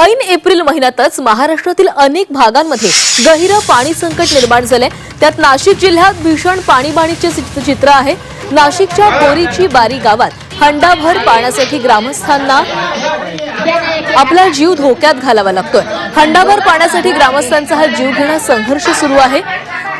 ऐन एप्रिल महिन्यातच महाराष्ट्रातील अनेक भागांमध्ये गहिरं पाणी संकट निर्माण झालंय. त्यात नाशिक जिल्ह्यात भीषण पाणीबाणीचे चित्र आहे. नाशिकच्या बोरीची बारी गावात हंडाभर पाण्यासाठी ग्रामस्थांना आपला जीव धोक्यात घालावा लागतोय. हंडाभर पाण्यासाठी ग्रामस्थांचा हा जीव घेणा संघर्ष सुरू आहे.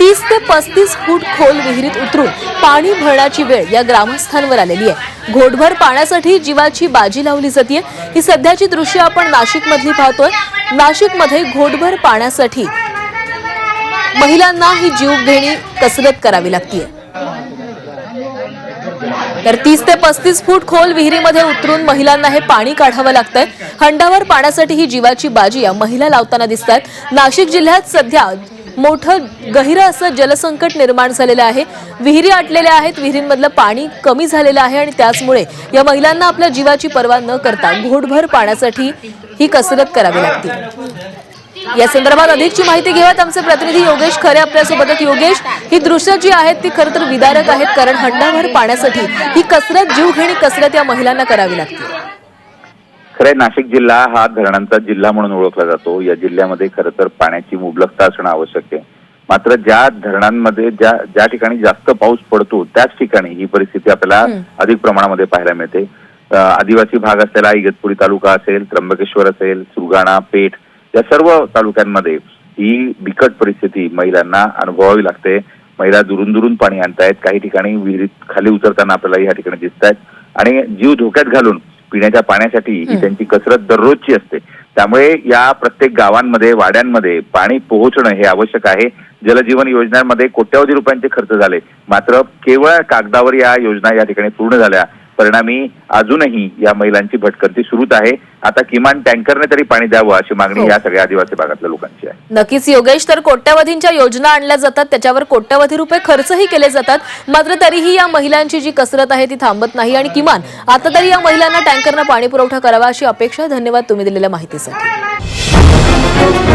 तीस ते पस्तीस फूट खोल विहिरीत उतरून पाणी भरण्याची वेळ या ग्रामस्थांवर आलेली आहे. घोटभर पाण्यासाठी जीवाची बाजी लावली जाते ही सध्याची दृश्य आपण नाशिक मधली पाहतोय. नाशिकमध्ये घोटभर पाण्यासाठी महिलांना ही जीवघेणी कसरत करावी लागतीये. तर तीस ते पस्तीस फूट खोल विहिरीमध्ये उतरून महिलांना हे पाणी काढावं लागतंय. हंडावर पाण्यासाठी ही जीवाची बाजी या महिला लावताना दिसतात नाशिक जिल्ह्यात सध्या मोठं गहिरं असं जलसंकट निर्माण झालेलं आहे. विहिरी आटलेल्या आहेत. विहिरींमधलं पाणी कमी झालेलं आहे आणि त्याचमुळे या महिलांना आपल्या जीवाची पर्वा न करता घोटभर पाण्यासाठी ही कसरत करावी लागते. या संदर्भात अधिकची माहिती घेऊयात आमचे प्रतिनिधी योगेश खरे आपल्यासोबत योगेश ही दृश्य जी आहेत ती खरं तर विदारक आहेत कारण हंडाभर पाण्यासाठी ही कसरत जीवघेणी कसरत या महिलांना करावी लागते. खरंय नाशिक जिल्हा हा धरणांचा जिल्हा म्हणून ओळखला जातो. या जिल्ह्यामध्ये खरं तर पाण्याची मुबलकता असणं आवश्यक आहे. मात्र ज्या धरणांमध्ये ज्या ज्या ठिकाणी जास्त पाऊस पडतो त्याच ठिकाणी ही परिस्थिती आपल्याला. अधिक प्रमाणामध्ये पाहायला मिळते. आदिवासी भाग असलेला इगतपुरी तालुका असेल त्र्यंबकेश्वर असेल सुरगाणा पेठ या सर्व तालुक्यांमध्ये ही बिकट परिस्थिती महिलांना अनुभवावी लागते. महिला दुरून दुरून पाणी आणतायत. काही ठिकाणी विहिरीत खाली उतरताना आपल्याला या ठिकाणी दिसत आहेत आणि जीव धोक्यात घालून पिण्याच्या पाण्यासाठी ही हं. त्यांची कसरत दररोजची असते. त्यामुळे या प्रत्येक गावांमध्ये वाड्यांमध्ये पाणी पोहोचणं हे आवश्यक आहे. जलजीवन योजनांमध्ये कोट्यवधी रुपयांचे खर्च झाले. मात्र केवळ कागदावर या योजना या ठिकाणी पूर्ण झाल्या. परिणामी अजूनही या महिलांची भटकंती सुरूच आहे. आता किमान टँकरने तरी पाणी द्यावं अशी मागणी हो. या सगळ्या आदिवासी भागातल्या लोकांची आहे. नक्कीच योगेश तर कोट्यवधींच्या योजना आणल्या जातात. त्याच्यावर कोट्यवधी रुपये खर्चही केले जातात. मात्र तरीही या महिलांची जी कसरत आहे ती थांबत नाही आणि किमान आता तरी या महिलांना टँकरनं पाणी पुरवठा करावा अशी अपेक्षा धन्यवाद तुम्ही दिलेल्या माहितीसाठी.